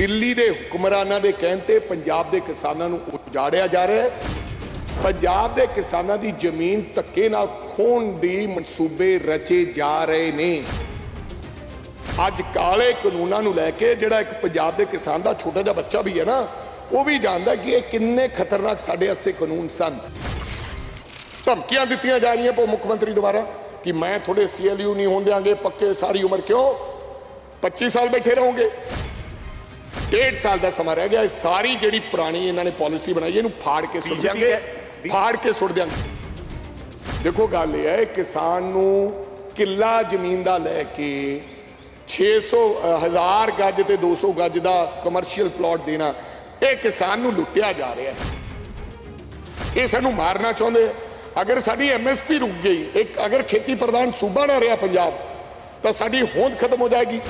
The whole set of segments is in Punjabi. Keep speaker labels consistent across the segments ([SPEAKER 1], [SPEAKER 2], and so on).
[SPEAKER 1] ਦਿੱਲੀ ਦੇ ਹੁਕਮਰਾਨਾਂ ਦੇ ਕਹਿਣ ਤੇ ਪੰਜਾਬ ਦੇ ਕਿਸਾਨਾਂ ਨੂੰ ਉਜਾੜਿਆ ਜਾ ਰਿਹਾ ਹੈ। ਪੰਜਾਬ ਦੇ ਕਿਸਾਨਾਂ ਦੀ ਜ਼ਮੀਨ ਧੱਕੇ ਨਾਲ ਖੋਣ ਦੀ ਮਨਸੂਬੇ ਰਚੇ ਜਾ ਰਹੇ ਨੇ। ਅੱਜ ਕਾਲੇ ਕਾਨੂੰਨਾਂ ਨੂੰ ਲੈ ਕੇ ਜਿਹੜਾ ਇੱਕ ਪੰਜਾਬ ਦੇ ਕਿਸਾਨ ਦਾ ਛੋਟਾ ਜਿਹਾ ਬੱਚਾ ਵੀ ਹੈ ਨਾ, ਉਹ ਵੀ ਜਾਣਦਾ ਕਿ ਇਹ ਕਿੰਨੇ ਖਤਰਨਾਕ ਸਾਡੇ ਵਾਸਤੇ ਕਾਨੂੰਨ ਸਨ। ਧਮਕੀਆਂ ਦਿੱਤੀਆਂ ਜਾ ਰਹੀਆਂ ਪੋ ਮੁੱਖ ਮੰਤਰੀ ਦੁਆਰਾ ਕਿ ਮੈਂ ਤੁਹਾਡੇ ਸੀਐਲਯੂ ਨਹੀਂ ਹੋਣ ਦਿਆਂਗੇ, ਪੱਕੇ ਸਾਰੀ ਉਮਰ ਕਿਉਂ? 25 ਸਾਲ ਬੈਠੇ ਰਹੋਗੇ। ਡੇਢ ਸਾਲ ਦਾ ਸਮਾਂ ਰਹਿ ਗਿਆ। ਇਹ ਸਾਰੀ ਜਿਹੜੀ ਪੁਰਾਣੀ ਇਹਨਾਂ ਨੇ ਪਾਲਿਸੀ ਬਣਾਈ ਇਹਨੂੰ ਫਾੜ ਕੇ ਸੁੱਟ ਦਿਆਂਗੇ ਫਾੜ ਕੇ ਸੁੱਟ ਦਿਆਂਗੇ। ਦੇਖੋ ਗੱਲ ਇਹ ਹੈ ਕਿਸਾਨ ਨੂੰ ਕਿੱਲਾ ਜ਼ਮੀਨ ਦਾ ਲੈ ਕੇ 600 ਅ, ਹਜ਼ਾਰ ਗੱਜ ਤੇ 200 ਗੱਜ ਦਾ ਕਮਰਸ਼ੀਅਲ ਪਲਾਟ ਦੇਣਾ ਇਹ ਕਿਸਾਨ ਨੂੰ ਲੁੱਟਿਆ ਜਾ ਰਿਹਾ ਹੈ। ਇਹ ਸਾਨੂੰ ਮਾਰਨਾ ਚਾਹੁੰਦੇ। ਅਗਰ ਸਾਡੀ ਐਮਐਸਪੀ ਰੁਕ ਗਈ ਇੱਕ ਅਗਰ ਖੇਤੀ ਪ੍ਰਧਾਨ ਸੂਬਾ ਨਾ ਰਿਹਾ ਪੰਜਾਬ ਤਾਂ ਸਾਡੀ ਹੋਂਦ ਖਤਮ ਹੋ ਜਾਏਗੀ।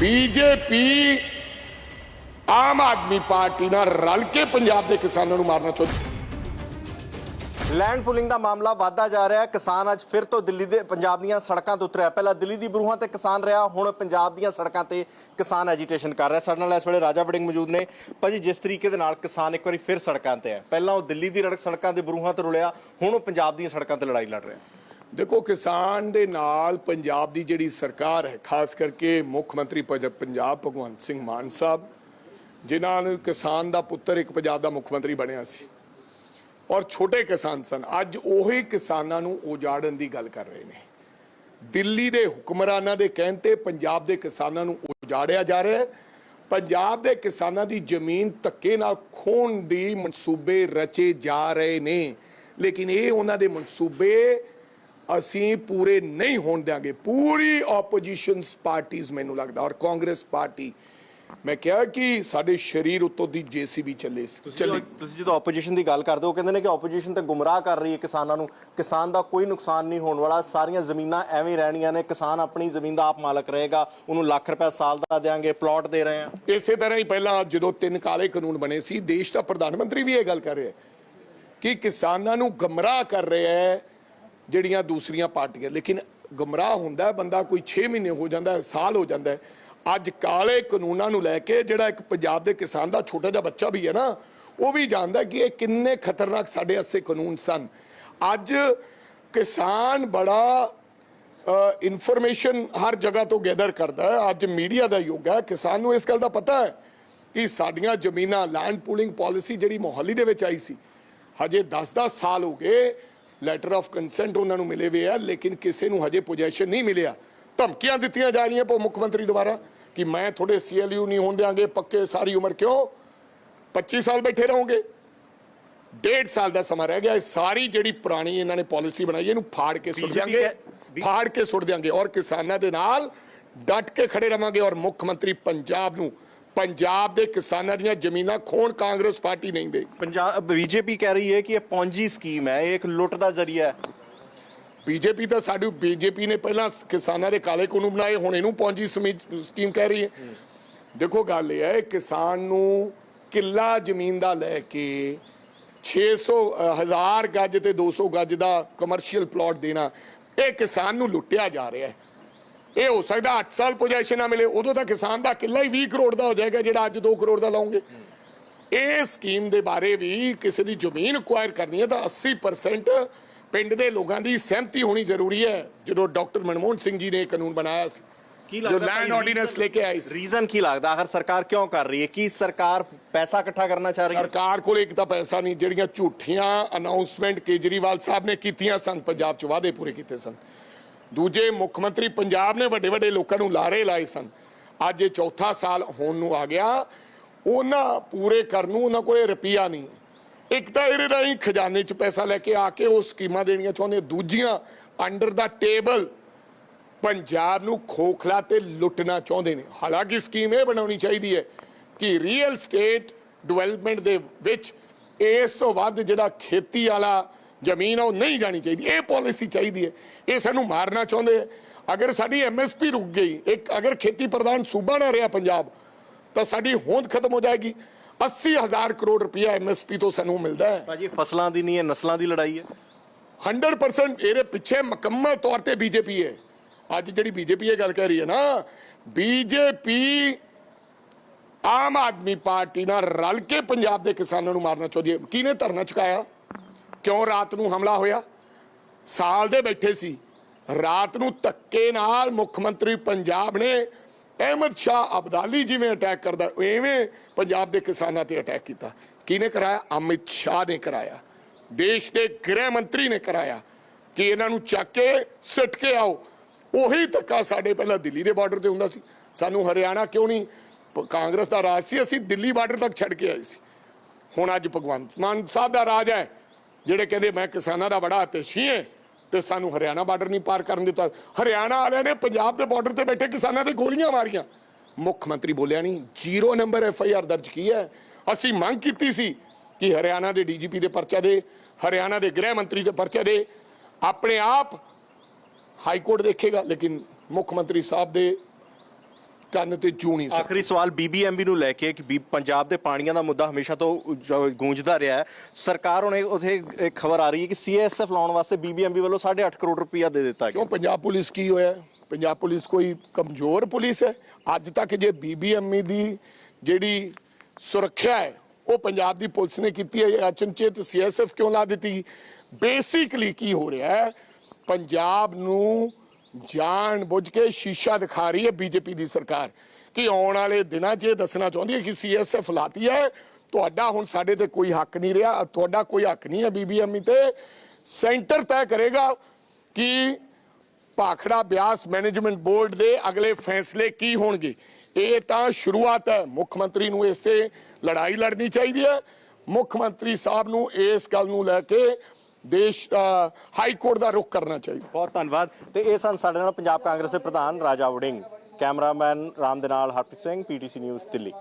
[SPEAKER 1] ਬੀਜੇਪੀ ਆਮ ਆਦਮੀ ਪਾਰਟੀ ਨਾਲ ਰਲ ਕੇ ਪੰਜਾਬ ਦੇ ਕਿਸਾਨਾਂ ਨੂੰ ਮਾਰਨਾ ਚਾਹੁੰਦੀ
[SPEAKER 2] ਲੈਂਡ ਪੁਲਿੰਗ ਦਾ ਮਾਮਲਾ ਵਧਦਾ ਜਾ ਰਿਹਾ ਹੈ। ਕਿਸਾਨ ਅੱਜ ਫਿਰ ਤੋਂ ਦਿੱਲੀ ਦੇ ਪੰਜਾਬ ਦੀਆਂ ਸੜਕਾਂ ਤੇ ਉਤਰਿਆ। ਪਹਿਲਾਂ ਦਿੱਲੀ ਦੀ ਬਰੂਹਾਂ ਤੇ ਕਿਸਾਨ ਰਿਹਾ ਹੁਣ ਪੰਜਾਬ ਦੀਆਂ ਸੜਕਾਂ ਤੇ ਕਿਸਾਨ ਐਜੀਟੇਸ਼ਨ ਕਰ ਰਿਹਾ। ਸਾਡੇ ਨਾਲ ਇਸ ਵੇਲੇ ਰਾਜਾ ਵੜਿੰਗ ਮੌਜੂਦ ਨੇ। ਭਾਜੀ ਜਿਸ ਤਰੀਕੇ ਦੇ ਨਾਲ ਕਿਸਾਨ ਇੱਕ ਵਾਰੀ ਫਿਰ ਸੜਕਾਂ ਤੇ ਹੈ। ਪਹਿਲਾਂ ਉਹ ਦਿੱਲੀ ਦੀ ਰੜਕ ਸੜਕਾਂ ਦੇ ਬਰੂਹਾਂ ਤੇ ਰੁਲਿਆ ਹੁਣ ਉਹ ਪੰਜਾਬ ਦੀਆਂ ਸੜਕਾਂ ਤੇ ਲੜਾਈ ਲੜ ਰਿਹਾ
[SPEAKER 1] ਦੇਖੋ ਕਿਸਾਨ ਦੇ ਨਾਲ ਪੰਜਾਬ ਦੀ ਜਿਹੜੀ ਸਰਕਾਰ ਹੈ ਖਾਸ ਕਰਕੇ ਮੁੱਖ ਮੰਤਰੀ ਪੰਜ- ਪੰਜਾਬ ਭਗਵੰਤ ਸਿੰਘ ਮਾਨ ਸਾਹਿਬ ਜਿਨ੍ਹਾਂ ਨੂੰ ਕਿਸਾਨ ਦਾ ਪੁੱਤਰ ਇੱਕ ਪੰਜਾਬ ਦਾ ਮੁੱਖ ਮੰਤਰੀ ਬਣਿਆ ਸੀ। ਔਰ ਛੋਟੇ ਕਿਸਾਨ ਸਨ। ਅੱਜ ਉਹੀ ਕਿਸਾਨਾਂ ਨੂੰ ਉਜਾੜਨ ਦੀ ਗੱਲ ਕਰ ਰਹੇ ਨੇ। ਦਿੱਲੀ ਦੇ ਹੁਕਮਰਾਨਾਂ ਦੇ ਕਹਿਣ ਤੇ ਪੰਜਾਬ ਦੇ ਕਿਸਾਨਾਂ ਨੂੰ ਉਜਾੜਿਆ ਜਾ ਰਿਹਾ ਹੈ। ਪੰਜਾਬ ਦੇ ਕਿਸਾਨਾਂ ਦੀ ਜ਼ਮੀਨ ਧੱਕੇ ਨਾਲ ਖੋਣ ਦੀ ਮਨਸੂਬੇ ਰਚੇ ਜਾ ਰਹੇ ਨੇ। ਲੇਕਿਨ ਇਹ ਉਹਨਾਂ ਦੇ ਮਨਸੂਬੇ ਅਸੀਂ ਪੂਰੇ ਨਹੀਂ ਹੋਣ ਦਿਆਂਗੇ। ਪੂਰੀ ਆਪੋਜੀਸ਼ਨਸ ਪਾਰਟੀਆਂ ਮੈਨੂੰ ਲੱਗਦਾ, ਔਰ ਕਾਂਗਰਸ ਪਾਰਟੀ ਮੈਂ ਕਿਹਾ ਕਿ ਸਾਡੇ ਸ਼ਰੀਰ ਉੱਤੋਂ ਦੀ ਜੀਸੀਬੀ ਚੱਲੇ ਚੱਲੀ।
[SPEAKER 2] ਤੁਸੀਂ ਜਦੋਂ ਆਪੋਜੀਸ਼ਨ ਦੀ ਗੱਲ ਕਰਦੇ ਹੋ ਕਹਿੰਦੇ ਨੇ ਕਿ ਆਪੋਜੀਸ਼ਨ ਤੇ ਗੁੰਮਰਾਹ ਕਰ ਰਹੀ ਹੈ ਕਿਸਾਨਾਂ ਨੂੰ। ਕਿਸਾਨ ਦਾ ਕੋਈ ਨੁਕਸਾਨ ਨਹੀਂ ਹੋਣ ਵਾਲਾ। ਸਾਰੀਆਂ ਜ਼ਮੀਨਾਂ ਐਵੇਂ ਰਹਿਣੀਆਂ ਨੇ। ਕਿਸਾਨ ਆਪਣੀ ਜ਼ਮੀਨ ਦਾ ਆਪ ਮਾਲਕ ਰਹੇਗਾ। ਉਹਨੂੰ ਲੱਖ ਰੁਪਏ ਸਾਲ ਦਾ ਦੇਾਂਗੇ ਪਲਾਟ ਦੇ ਰਹੇ ਆ
[SPEAKER 1] ਇਸੇ ਤਰ੍ਹਾਂ ਹੀ ਪਹਿਲਾਂ ਜਦੋਂ ਤਿੰਨ ਕਾਲੇ ਕਾਨੂੰਨ ਬਣੇ ਸੀ ਦੇਸ਼ ਦਾ ਪ੍ਰਧਾਨ ਮੰਤਰੀ ਵੀ ਇਹ ਗੱਲ ਕਰ ਰਿਹਾ ਕਿ ਕਿਸਾਨਾਂ ਨੂੰ ਗਮਰਾਹ ਕਰ ਰਿਹਾ ਹੈ ਜਿਹੜੀਆਂ ਦੂਸਰੀਆਂ ਪਾਰਟੀਆਂ। ਲੇਕਿਨ ਗਮਰਾਹ ਹੁੰਦਾ ਬੰਦਾ ਕੋਈ 6 ਮਹੀਨੇ ਹੋ ਜਾਂਦਾ ਸਾਲ ਹੋ ਜਾਂਦਾ ਹੈ। ਅੱਜ ਕਾਲੇ ਕਾਨੂੰਨਾਂ ਨੂੰ ਲੈ ਕੇ ਜਿਹੜਾ ਇੱਕ ਪੰਜਾਬ ਦੇ ਕਿਸਾਨ ਦਾ ਛੋਟਾ ਜਿਹਾ ਬੱਚਾ ਵੀ ਹੈ ਨਾ, ਉਹ ਵੀ ਜਾਣਦਾ ਕਿ ਇਹ ਕਿੰਨੇ ਖਤਰਨਾਕ ਸਾਡੇ ਵਾਸਤੇ ਕਾਨੂੰਨ ਸਨ। ਅੱਜ ਕਿਸਾਨ ਬੜਾ ਇਨਫੋਰਮੇਸ਼ਨ ਹਰ ਜਗ੍ਹਾ ਤੋਂ ਗੈਦਰ ਕਰਦਾ ਹੈ। ਅੱਜ ਮੀਡੀਆ ਦਾ ਯੁੱਗ ਹੈ। ਕਿਸਾਨ ਨੂੰ ਇਸ ਗੱਲ ਦਾ ਪਤਾ ਹੈ ਕਿ ਸਾਡੀਆਂ ਜ਼ਮੀਨਾਂ ਲੈਂਡ ਪੂਲਿੰਗ ਪਾਲਿਸੀ ਜਿਹੜੀ ਮੋਹਾਲੀ ਦੇ ਵਿੱਚ ਆਈ ਸੀ, ਹਜੇ 10-10 ਸਾਲ ਹੋ ਗਏ ਲੈਟਰ ਆਫ ਕੰਸੈਂਟ ਉਹਨਾਂ ਨੂੰ ਮਿਲੇ ਹੋਏ ਆ, ਲੇਕਿਨ ਕਿਸੇ ਨੂੰ ਹਜੇ ਪੋਜੀਸ਼ਨ ਨਹੀਂ ਮਿਲਿਆ। ਧਮਕੀਆਂ ਦਿੱਤੀਆਂ ਜਾ ਰਹੀਆਂ ਪੋ ਮੁੱਖ ਮੰਤਰੀ ਦੁਆਰਾ ਕਿ ਮੈਂ ਤੁਹਾਡੇ ਸੀਐਲਯੂ ਨਹੀਂ ਹੋਣ ਦਿਆਂਗੇ ਪੱਕੇ ਸਾਰੀ ਉਮਰ ਕਿਉਂ? 25 ਸਾਲ ਬੈਠੇ ਰਹੋਗੇ। ਡੇਢ ਸਾਲ ਦਾ ਸਮਾਂ ਰਹਿ ਗਿਆ ਇਹ ਸਾਰੀ ਜਿਹੜੀ ਪੁਰਾਣੀ ਇਹਨਾਂ ਨੇ ਪਾਲਿਸੀ ਬਣਾਈ ਇਹਨੂੰ ਫਾੜ ਕੇ ਸੁੱਟ ਦਿਆਂਗੇ ਫਾੜ ਕੇ ਸੁੱਟ ਦਿਆਂਗੇ ਔਰ ਕਿਸਾਨਾਂ ਦੇ ਨਾਲ ਡਟ ਕੇ ਖੜੇ ਰਵਾਂਗੇ ਔਰ ਮੁੱਖ ਮੰਤਰੀ ਪੰਜਾਬ ਨੂੰ ਪੰਜਾਬ ਦੇ ਕਿਸਾਨਾਂ ਦੀਆਂ ਜ਼ਮੀਨਾਂ ਖੋਣ ਕਾਂਗਰਸ ਪਾਰਟੀ ਨਹੀਂ ਦੇ।
[SPEAKER 2] ਪੰਜਾਬ ਬੀਜੇਪੀ ਕਹਿ ਰਹੀ ਹੈ ਕਿ ਇਹ ਪੌਂਜੀ ਸਕੀਮ ਹੈ ਇਹ ਇੱਕ ਲੁੱਟ ਦਾ ਜ਼ਰੀਆ ਹੈ।
[SPEAKER 1] ਬੀਜੇਪੀ ਤਾਂ ਸਾਡੀ ਬੀਜੇਪੀ ਨੇ ਪਹਿਲਾਂ ਕਿਸਾਨਾਂ ਦੇ ਕਾਲੇ ਕਾਨੂੰਨ ਬਣਾਏ ਹੁਣ ਇਹਨੂੰ ਪੌਂਜੀ ਸਕੀਮ ਕਹਿ ਰਹੀ ਹੈ। ਦੇਖੋ ਗੱਲ ਇਹ ਹੈ ਕਿਸਾਨ ਨੂੰ ਕਿੱਲਾ ਜ਼ਮੀਨ ਦਾ ਲੈ ਕੇ 600 ਅ, ਗੱਜ ਤੇ 200 ਗੱਜ ਦਾ ਕਮਰਸ਼ੀਅਲ ਪਲਾਟ ਦੇਣਾ ਇਹ ਕਿਸਾਨ ਨੂੰ ਲੁੱਟਿਆ ਜਾ ਰਿਹਾ ਹੈ। ਇਹ ਹੋ ਸਕਦਾ 8 ਸਾਲ ਪੋਜੀਸ਼ਨ ਨਾ ਮਿਲੇ ਉਦੋਂ ਤਾਂ ਕਿਸਾਨ ਦਾ ਕਿੱਲਾ ਹੀ 20 ਕਰੋੜ ਦਾ ਹੋ ਜਾਏਗਾ ਜਿਹੜਾ ਅੱਜ 2 ਕਰੋੜ ਦਾ ਲਾਉਂਗੇ। ਇਹ ਸਕੀਮ ਦੇ ਬਾਰੇ ਵੀ ਕਿਸੇ ਦੀ ਜ਼ਮੀਨ ਅਕਵਾਇਰ ਕਰਨੀ ਹੈ ਤਾਂ 80% ਪਿੰਡ ਦੇ ਲੋਕਾਂ ਦੀ ਸਹਿਮਤੀ ਹੋਣੀ ਜ਼ਰੂਰੀ ਹੈ ਜਦੋਂ ਡਾਕਟਰ ਮਨਮੋਹਨ ਸਿੰਘ ਜੀ ਨੇ ਕਾਨੂੰਨ ਬਣਾਇਆ ਸੀ
[SPEAKER 2] ਕੀ
[SPEAKER 1] ਜੋ
[SPEAKER 2] ਲੱਗਦਾ
[SPEAKER 1] ਲੈਂਡ
[SPEAKER 2] ਭਾਈ
[SPEAKER 1] ਆਰਡੀਨੈਂਸ ਲੈ ਕੇ ਆਈ ਸੀ।
[SPEAKER 2] ਰੀਜ਼ਨ ਕੀ ਲੱਗਦਾ? ਆਖਰ ਸਰਕਾਰ ਕਿਉਂ ਕਰ ਰਹੀ ਹੈ? ਕੀ ਸਰਕਾਰ ਪੈਸਾ ਇਕੱਠਾ ਕਰਨਾ ਚਾਹ ਰਹੀ ਹੈ?
[SPEAKER 1] ਸਰਕਾਰ ਕੋਲ ਇੱਕ ਤਾਂ ਪੈਸਾ ਨਹੀਂ ਜਿਹੜੀਆਂ ਝੂਠੀਆਂ ਅਨਾਉਂਸਮੈਂਟ ਕੇਜਰੀਵਾਲ ਸਾਹਿਬ ਨੇ ਕੀਤੀਆਂ ਸਨ ਪੰਜਾਬ 'ਚ ਵਾਅਦੇ ਪੂਰੇ ਕੀਤੇ ਸਨ। ਦੂਜੇ ਮੁੱਖ ਮੰਤਰੀ ਪੰਜਾਬ ਨੇ ਵੱਡੇ ਵੱਡੇ ਲੋਕਾਂ ਨੂੰ ਲਾਰੇ ਲਾਏ ਸਨ। ਅੱਜ ਇਹ ਚੌਥਾ ਸਾਲ ਹੋਣ ਨੂੰ ਆ ਗਿਆ। ਉਹਨਾਂ ਪੂਰੇ ਕਰਨ ਨੂੰ ਉਹਨਾਂ ਕੋਲੇ ਰੁਪਈਆ ਨਹੀਂ। ਇੱਕ ਤਾਂ ਇਹਦੇ ਰਾਹੀਂ ਖਜ਼ਾਨੇ 'ਚ ਪੈਸਾ ਲੈ ਕੇ ਆ ਕੇ ਉਹ ਸਕੀਮਾਂ ਦੇਣੀਆਂ ਚਾਹੁੰਦੇ ਦੂਜੀਆਂ ਅੰਡਰ ਦਾ ਟੇਬਲ ਪੰਜਾਬ ਨੂੰ ਖੋਖਲਾ ਤੇ ਲੁੱਟਣਾ ਚਾਹੁੰਦੇ ਨੇ। ਹਾਲਾਂਕਿ ਸਕੀਮ ਇਹ ਬਣਾਉਣੀ ਚਾਹੀਦੀ ਹੈ ਕਿ ਰੀਅਲ ਸਟੇਟ ਡਿਵੈਲਪਮੈਂਟ ਦੇ ਵਿੱਚ ਇਸ ਤੋਂ ਵੱਧ ਜਿਹੜਾ ਖੇਤੀ ਵਾਲਾ ਜ਼ਮੀਨ ਆ, ਉਹ ਨਹੀਂ ਜਾਣੀ ਚਾਹੀਦੀ। ਇਹ ਪਾਲਿਸੀ ਚਾਹੀਦੀ ਹੈ। ਇਹ ਸਾਨੂੰ ਮਾਰਨਾ ਚਾਹੁੰਦੇ ਆ। ਅਗਰ ਸਾਡੀ ਐਮਐਸਪੀ ਰੁਕ ਗਈ, ਇੱਕ ਅਗਰ ਖੇਤੀ ਪ੍ਰਧਾਨ ਸੂਬਾ ਨਾ ਰਿਹਾ ਪੰਜਾਬ, ਤਾਂ ਸਾਡੀ ਹੋਂਦ ਖਤਮ ਹੋ ਜਾਏਗੀ। 80000 ਕਰੋੜ ਰੁਪਇਆ ਐਮਐਸਪੀ ਤੋਂ ਸਾਨੂੰ ਮਿਲਦਾ ਹੈ।
[SPEAKER 2] ਭਾਜੀ ਫਸਲਾਂ ਦੀ ਨਹੀਂ ਹੈ ਨਸਲਾਂ ਦੀ ਲੜਾਈ ਹੈ।
[SPEAKER 1] 100% ਇਹਦੇ ਪਿੱਛੇ ਮੁਕੰਮਲ ਤੌਰ ਤੇ ਬੀਜੇਪੀ ਹੈ। ਅੱਜ ਜਿਹੜੀ ਬੀਜੇਪੀ ਇਹ ਗੱਲ ਕਹਿ ਰਹੀ ਹੈ ਨਾ ਬੀਜੇਪੀ ਆਮ ਆਦਮੀ ਪਾਰਟੀ ਨਾਲ ਰਲ ਕੇ ਪੰਜਾਬ ਦੇ ਕਿਸਾਨਾਂ ਨੂੰ ਮਾਰਨਾ ਚਾਹੁੰਦੀ ਹੈ। ਕਿਹਨੇ ਧਰਨਾ ਚੁਕਾਇਆ? ਕਿਉਂ ਰਾਤ ਨੂੰ ਹਮਲਾ ਹੋਇਆ? ਸਾਲ ਦੇ ਬੈਠੇ ਸੀ। ਰਾਤ ਨੂੰ ਧੱਕੇ ਨਾਲ ਮੁੱਖ ਮੰਤਰੀ ਪੰਜਾਬ ਨੇ ਅਹਿਮਦ ਸ਼ਾਹ ਅਬਦਾਲੀ ਜਿਵੇਂ ਅਟੈਕ ਕਰਦਾ ਐਵੇਂ ਪੰਜਾਬ ਦੇ ਕਿਸਾਨਾਂ ਤੇ ਅਟੈਕ ਕੀਤਾ। ਕਿਹਨੇ ਕਰਾਇਆ? ਅਮਿਤ ਸ਼ਾਹ ਨੇ ਕਰਾਇਆ। ਦੇਸ਼ ਦੇ ਗ੍ਰਹਿ ਮੰਤਰੀ ਨੇ ਕਰਾਇਆ ਕਿ ਇਹਨਾਂ ਨੂੰ ਚੱਕ ਕੇ ਸਿੱਟ ਕੇ ਆਓ। ਉਹੀ ਧੱਕਾ ਸਾਡੇ ਪਹਿਲਾਂ ਦਿੱਲੀ ਦੇ ਬਾਰਡਰ ਤੇ ਹੁੰਦਾ ਸੀ। ਸਾਨੂੰ ਹਰਿਆਣਾ ਕਿਉਂ ਨਹੀਂ? ਕਾਂਗਰਸ ਦਾ ਰਾਜ ਸੀ, ਅਸੀਂ ਦਿੱਲੀ ਬਾਰਡਰ ਤੱਕ ਛੱਡ ਕੇ ਆਏ ਸੀ। ਹੁਣ ਅੱਜ ਭਗਵੰਤ ਮਾਨ ਸਾਹਿਬ ਦਾ ਰਾਜ ਹੈ, ਜਿਹੜੇ ਕਹਿੰਦੇ ਮੈਂ ਕਿਸਾਨਾਂ ਦਾ ਬੜਾ ਅਤਿਸ਼ੀ ਹਾਂ ਤੇ ਸਾਨੂੰ ਹਰਿਆਣਾ ਬਾਰਡਰ ਨਹੀਂ ਪਾਰ ਕਰਨ ਦਿੱਤਾ। ਹਰਿਆਣਾ ਵਾਲਿਆਂ ਨੇ ਪੰਜਾਬ ਦੇ ਬਾਰਡਰ ਤੇ ਬੈਠੇ ਕਿਸਾਨਾਂ ਤੇ ਗੋਲੀਆਂ ਮਾਰੀਆਂ। ਮੁੱਖ ਮੰਤਰੀ ਬੋਲਿਆ ਨਹੀਂ, zero number F I R ਦਰਜ ਕੀ ਹੈ? ਅਸੀਂ ਮੰਗ ਕੀਤੀ ਸੀ ਕਿ ਹਰਿਆਣਾ ਦੇ ਡੀਜੀਪੀ ਦੇ ਪਰਚਾ ਦੇ, ਹਰਿਆਣਾ ਦੇ ਗ੍ਰਹਿ ਮੰਤਰੀ ਦੇ ਪਰਚਾ ਦੇ, ਆਪਣੇ ਆਪ ਹਾਈ ਕੋਰਟ ਦੇਖੇਗਾ, ਲੇਕਿਨ ਮੁੱਖ ਮੰਤਰੀ ਸਾਹਿਬ ਦੇ ਕੰਨ ਤੇ ਨਹੀਂ ਸਕਦਾ
[SPEAKER 2] ਆਖਰੀ ਸਵਾਲ ਬੀਬੀਐਮਬੀ ਨੂੰ ਲੈ ਕੇ ਕਿ ਬੀ ਪੰਜਾਬ ਦੇ ਪਾਣੀਆਂ ਦਾ ਮੁੱਦਾ ਹਮੇਸ਼ਾ ਤੋਂ ਜ- ਗੂੰਜਦਾ ਰਿਹਾ ਹੈ। ਸਰਕਾਰ ਹੁਣ ਉਥੇ ਇੱਕ ਖਬਰ ਆ ਰਹੀ ਹੈ ਕਿ ਸੀਐਸਐਫ ਲਾਉਣ ਵਾਸਤੇ ਬੀਬੀਐਮਬੀ ਵੱਲੋਂ 8.5 ਕਰੋੜ ਰੁਪਇਆ ਦੇ ਦਿੱਤਾ ਗਿਆ।
[SPEAKER 1] ਕਿਉਂ? ਪੰਜਾਬ ਪੁਲਿਸ ਕੀ ਹੋਇਆ? ਪੰਜਾਬ ਪੁਲਿਸ ਕੋਈ ਕਮਜ਼ੋਰ ਪੁਲਿਸ ਹੈ? ਅੱਜ ਤੱਕ ਜੇ ਬੀਬੀਐਮਈ ਦੀ ਜਿਹੜੀ ਸੁਰੱਖਿਆ ਹੈ ਉਹ ਪੰਜਾਬ ਦੀ ਪੁਲਿਸ ਨੇ ਕੀਤੀ ਹੈ। ਅਚਨਚੇਤ ਸੀਐਸਐਫ ਕਿਉਂ ਲਾ ਦਿੱਤੀ? ਬੇਸਿਕਲੀ ਕੀ ਹੋ ਰਿਹਾ ਹੈ? ਪੰਜਾਬ ਨੂੰ ਜਾਣ ਬੁੱਝ ਕੇ ਸ਼ੀਸ਼ਾ ਦਿਖਾ ਰਹੀ ਹੈ ਬੀਜੇਪੀ ਦੀ ਸਰਕਾਰ। ਕਿ ਆਉਣ ਵਾਲੇ ਦਿਨਾਂ 'ਚ ਇਹ ਦੱਸਣਾ ਚਾਹੁੰਦੀ ਹੈ ਕਿ ਸੀਐਸਐਫ ਲਾਤੀ ਹੈ। ਤੁਹਾਡਾ ਹੁਣ ਸਾਡੇ ਤੇ ਕੋਈ ਹੱਕ ਨਹੀਂ ਰਿਹਾ। ਤੁਹਾਡਾ ਕੋਈ ਹੱਕ ਨਹੀਂ ਹੈ ਬੀਬੀਐਮਈ ਤੇ। ਸੈਂਟਰ ਤੈਅ ਕਰੇਗਾ ਕਿ ਭਾਖੜਾ ਬਿਆਸ ਮੈਨੇਜਮੈਂਟ ਬੋਰਡ ਦੇ ਅਗਲੇ ਫੈਸਲੇ ਕੀ ਹੋਣਗੇ। ਇਹ ਤਾਂ ਸ਼ੁਰੂਆਤ ਹੈ। ਮੁੱਖ ਮੰਤਰੀ ਨੂੰ ਇਸ ਤੇ ਲੜਾਈ ਲੜਨੀ ਚਾਹੀਦੀ ਹੈ। ਮੁੱਖ ਮੰਤਰੀ ਸਾਹਿਬ ਨੂੰ ਇਸ ਗੱਲ ਨੂੰ ਲੈ ਕੇ ਦੇਸ਼ ਹਾਈ ਕੋਰਟ ਦਾ ਰੁਖ ਕਰਨਾ ਚਾਹੀਦਾ।
[SPEAKER 2] ਬਹੁਤ ਧੰਨਵਾਦ। ਤੇ ਇਹ ਸਨ ਸਾਡੇ ਨਾਲ ਪੰਜਾਬ ਕਾਂਗਰਸ ਦੇ ਪ੍ਰਧਾਨ ਰਾਜਾ ਵੜਿੰਗ। ਕੈਮਰਾਮੈਨ ਰਾਮ ਦੇ ਨਾਲ ਹਰਪ੍ਰੀਤ ਸਿੰਘ, ਪੀਟੀਸੀ ਨਿਊਜ਼ ਦਿੱਲੀ।